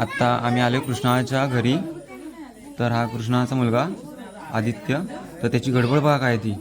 आत्ता आम्ही आलो कृष्णाच्या घरी. तर हा कृष्णाचा मुलगा आदित्य. तर त्याची गडबड बघा काय ती.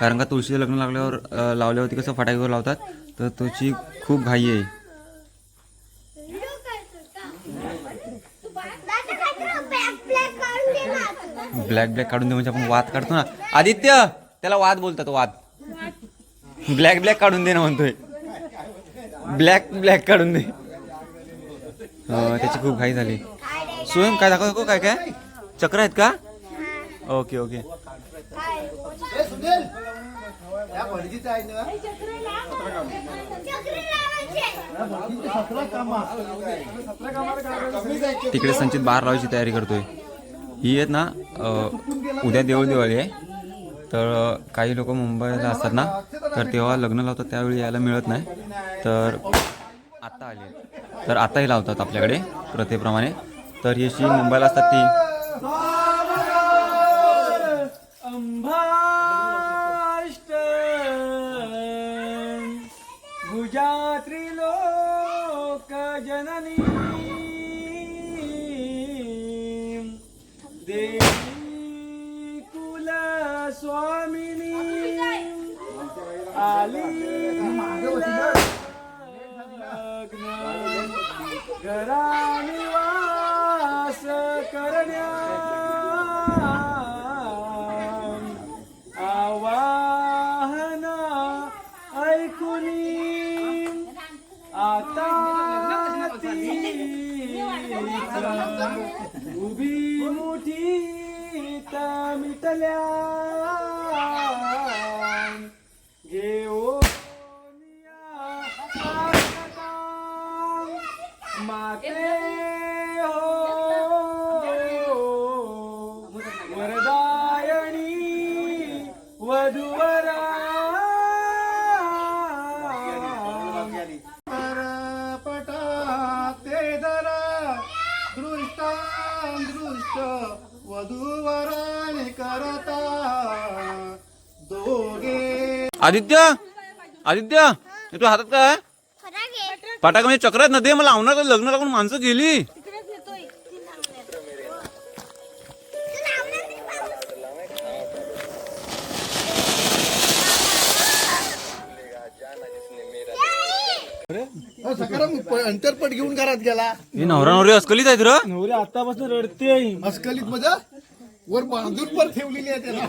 कारण का तुळशीचं लग्न लागल्यावर लावल्यावरती कसं फटाकेवर लावतात तर त्याची खूप घाई आहे. ब्लॅक ब्लॅक काढून दे म्हणजे आपण वाद काढतो ना. आदित्य त्याला वाद बोलतात वाद. ब्लॅक ब्लॅक काढून दे ना म्हणतोय. ब्लॅक ब्लॅक काढून दे. त्याची खूप घाई झाली. स्वयं काय दाखव दाखव काय काय? चक्र आहेत का? Okay okay. तिकडे संचित बाहेर लावायची तयारी करतोय. ही आहेत ना उद्या देऊळ दिवाळी आहे. तर काही लोक मुंबईला असतात ना तर तेव्हा लग्न लावतात त्यावेळी यायला मिळत नाही. तर आत्ता आली तर आताही लावतात आपल्याकडे प्रथेप्रमाणे. तर ही अशी मुंबईला असतात ती. अंभाष्ट घराने वास करण्या आवाहना ऐकुनी. आता ती उभी मोठी मिटल्या. दृष्ट वधूवराने करता. दोघे. आदित्य आदित्य हे तू हातात काय? फटाका म्हणजे चक्र आहेत ना दे मला आवणार लग्न लागून माणसं गेली. अंतरपट घेऊन घरात गेला. हे नवरा नवरी अस्कलीत आहेत र. नवरी आतापासून रडते. अस्खलित म्हणजे वर बांधून पण ठेवलेली आहे त्याला.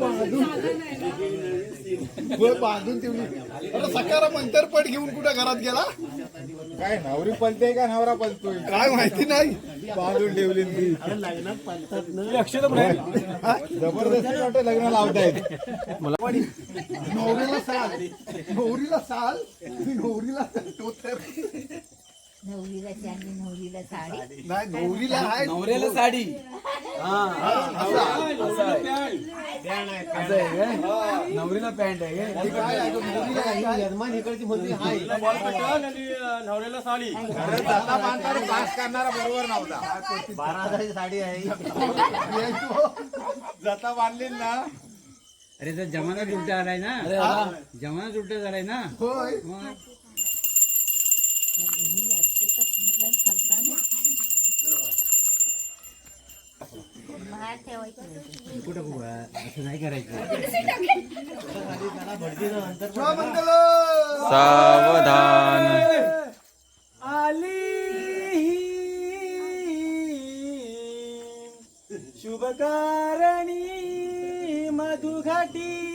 बांधून वर बांधून ठेवली. अरे सकाराम अंतरपट घेऊन कुठं घरात गेला? काय नवरी पलते का नवरा पलतोय? काय माहिती नाही. बांधून ठेवली ती. आहे. जबरदस्ती वाटतं लग्न लावतायत नवरीला साल. नवरीला साल. नवरीला टोतर नवरीला चांदी नवरीला साडी. नाही नवरीला आहे. नवऱ्याला साडी. नवरीला पॅन्ट आहे. ती काय आहे, नवरीला आहे. नवऱ्याला साडी. जाता बांधताना पास करणारा बरोबर नव्हता. जाता बांधली ना. अरे तर जमाना उलटा आलाय ना. जमाना उलटा झालाय ना. होय. सावधान. आली शुभकारणी मधुघाटी.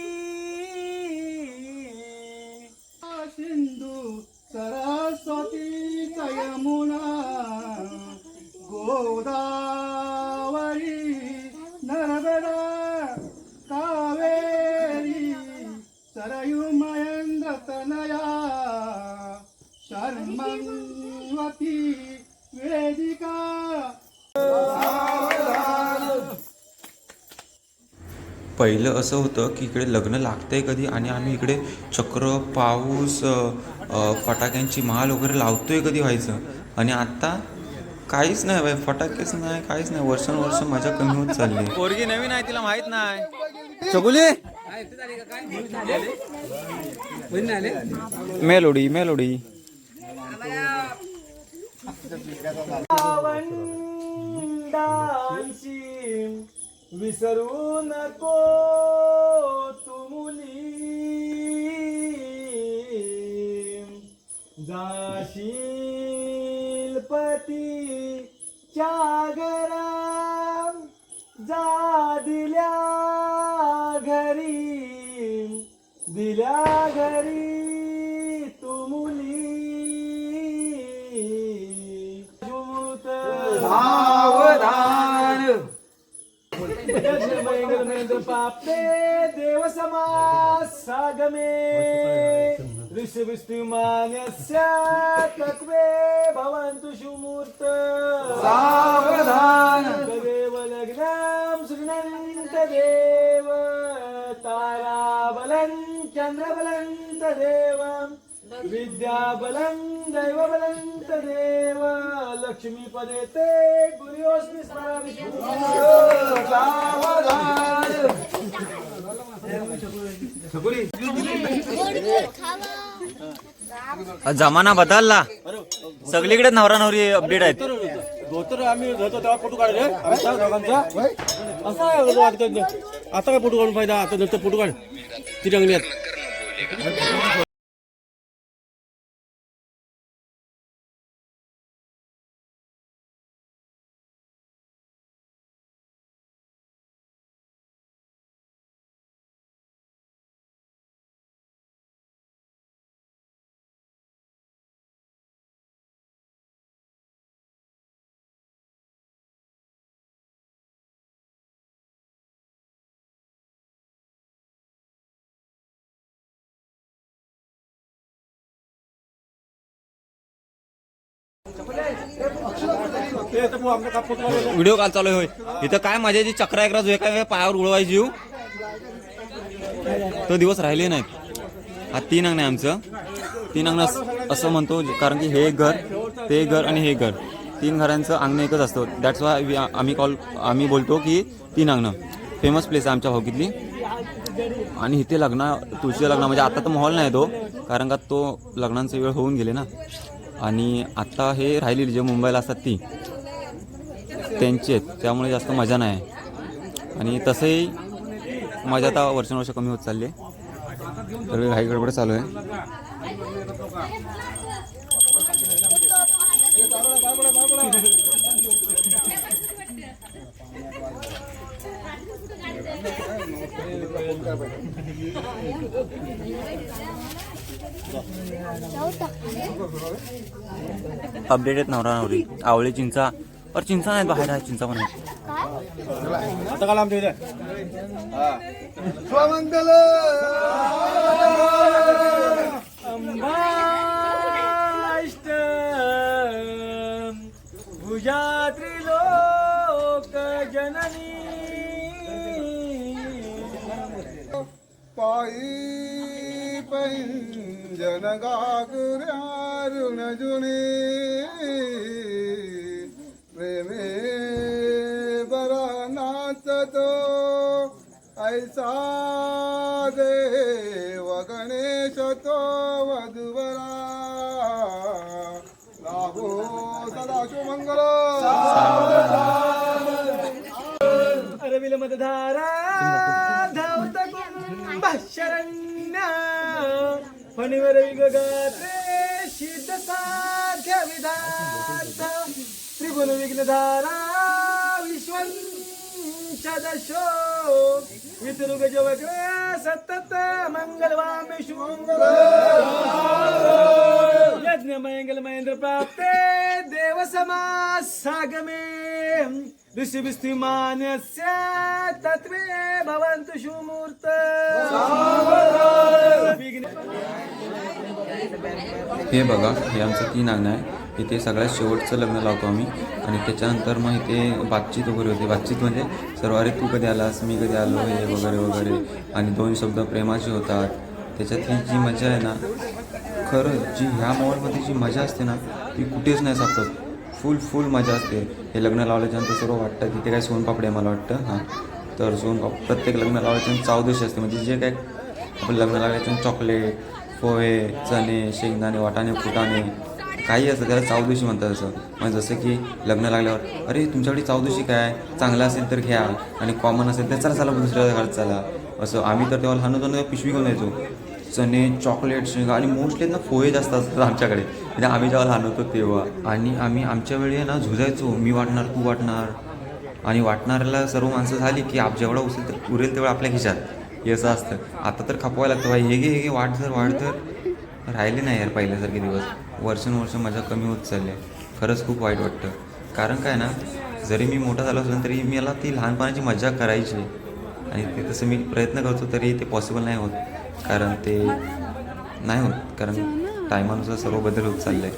पहिलं असं होतं की इकडे लग्न लागतंय कधी आणि आम्ही इकडे चक्र पाऊस फटाक्यांची माल वगैरे लावतोय कधी व्हायचं. आणि आता काहीच नाही बाई फटाकेच नाही काहीच नाही. वर्षानुवर्ष मजा कमी होत चालली. पोरगी नवीन आहे तिला माहीत नाही. चकुली? Melody Melody. विसरू नको तुमुली जाशील पतीच्या घरा पापे देव समासागमे ऋषभिस्तुमान्यस्य तत्वे भवन्तु सुमूर्त. सावधान. तदेव लग्नं सृणन्त देव ताराबलं चन्द्रबलं तदेव. विद्याबलं दैवबलं तदेव. लक्ष्मीपदे ते गुरुयोस्मि स्मरामि. सावधान. जमाना बदलला. सगळीकडे नवरा नवरी अपडेट आहेत. धोतर आम्ही धोतो तेव्हा फोटो काढले. आमच्या दोघांचा. असा आहे आता काय फोटो काढून फायदा? आता नंतर फोटो काढ. ती तिरंगण्यात व्हिडिओ कॉल चालू आहे होय. इथं काय मजाची चक्रा एकरा जो एका पायावर उडवायची येऊ तो दिवस राहिले नाहीत. हा तीन अंगण आहे आमचं. तीन अंगण असं म्हणतो कारण की हे एक घर ते घर आणि हे घर. तीन घरांचं अंगण एकच असतं. दॅट्स वाय आम्ही कॉल आम्ही बोलतो की तीन अंगणं. फेमस प्लेस आहे आमच्या भाऊकीतली आणि इथे लग्न तुळशीचं लग्न म्हणजे आता तर माहोल नाही तो कारण का तो लग्नांचा वेळ होऊन गेले ना. आणि आता हे राहिलेली जे मुंबईला असतात ती त्यांची आहेत. त्यामुळे जास्त मजा नाही. आणि तसंही मजा आता वर्षानुवर्ष कमी होत चालली आहे. तर घाई गडबड चालू आहे. अपडेटेड नवरा नवरी आवळे चिंचा पर चिंचा नाहीत बाहेर आहे चिंचा पण आहेत त्रिलोक जननी पायी पैंजन गागुऱ्या ऋण प्रेमे बरा नाचतो ऐसा देव गणेश तो वधुवरा लाभो सदा शुभमंगल अरविल मतधारा धावत कुंभ शरण्य फणीवर विगगात्रे सिद्ध साध्य विधात त्रिभुवन विघ्नधारा विश्वंचदशो वितरुग जवग्र सतत मंगलवामे यज्ञ मंगल महेंद्र प्राप्ते देव समासागमे ऋषि विस्तुमान्यस्य भवन्तु सुमूर्त। हे बघा हे आमचं तीन अंगण आहे. इथे सगळ्यात शेवटचं लग्न लावतो आम्ही. आणि त्याच्यानंतर मग इथे बातचीत वगैरे होते. बातचीत म्हणजे सर्व अरे तू कधी आलास? मी कधी आलो? हे वगैरे वगैरे. आणि दोन शब्द प्रेमाचे होतात. त्याच्यात ही जी मजा आहे ना खरं जी ह्या मॉलमध्ये जी मजा असते ना ती कुठेच नाही सापडत. फुल फुल मजा असते. हे लग्न लावल्याच्यानंतर सर्व वाटतं तिथे काय सोनपापडी आहे मला वाटतं. हां. तर सोनपाप प्रत्येक लग्न लावल्याच्यानंतर चौदशी असते. म्हणजे जे काय आपण लग्न लागल्याच्यानंतर चॉकलेट पोहे चणे शेंगदाणे वाटाणे फुटाणे काही असतं त्याला चावदुशी म्हणतात असं. म्हणजे जसं की लग्न लागल्यावर अरे तुमच्याकडे चावदुशी काय? चांगलं असेल तर घ्या आणि कॉमन असेल तर चला चला दुसऱ्या घरात चला. असं आम्ही तर तेव्हा लहान होतो ना पिशवी घेऊन जायचो. चणे चॉकलेट्स आणि मोस्टली ना पोहे जास्त असतात आमच्याकडे. म्हणजे आम्ही जेव्हा लहान होतो तेव्हा. आणि आम्ही आमच्या वेळी आहे ना झुजायचो. मी वाटणार तू वाटणार. आणि वाटणाऱ्याला सर्व माणसं झाली की आप जेवढा उसेल तर उरेल तेवढं आपल्या खिशात. हे असं असतं. आता तर खपवायला लागतं. भाई हे घे हे घे. वाट धर वाढ तर. राहिले नाही यार पहिल्यासारखे दिवस. वर्षानुवर्ष मजा कमी होत चालली. आहे खरंच खूप वाईट वाटतं. कारण काय ना जरी मी मोठा झालो असलो तरी मला ती लहानपणाची मजा करायची. आणि ते तसं मी प्रयत्न करतो तरी ते पॉसिबल नाही होत. कारण ते नाही होत कारण टायमानुसार सर्व बदल होत चालले आहे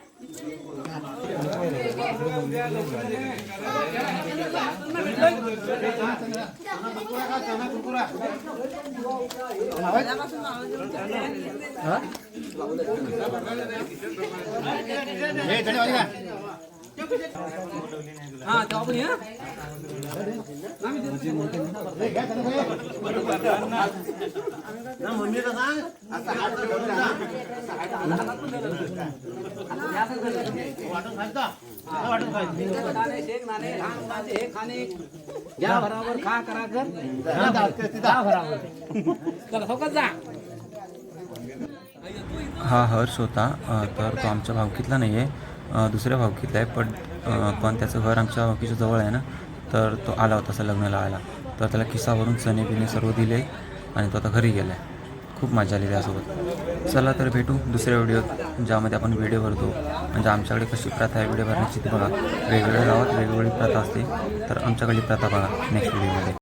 मम्मीला सांग असं हात खा करा कर जा हा हर्ष होता तर तो आमच्या भावकीतला नाही आहे दुसऱ्या भावकीतला आहे पण पण त्याचं घर आमच्या भावकीच्या जवळ आहे ना तर तो आला होता असं लग्नाला आला. तर त्याला किस्सावरून चणे बिणे सर्व दिले आणि तो आता घरी गेला आहे खूप मजा आली त्यासोबत. चला तर भेटू दुसऱ्या व्हिडिओत. ज्यामध्ये आपण व्हिडिओ भरतो. म्हणजे आमच्याकडे कशी प्रथा आहे वेडे भरण्याची ती बघा. वेगवेगळ्या गावात वेगवेगळी प्रथा असते. तर आमच्याकडली प्रथा बघा नेक्स्ट व्हिडिओमध्ये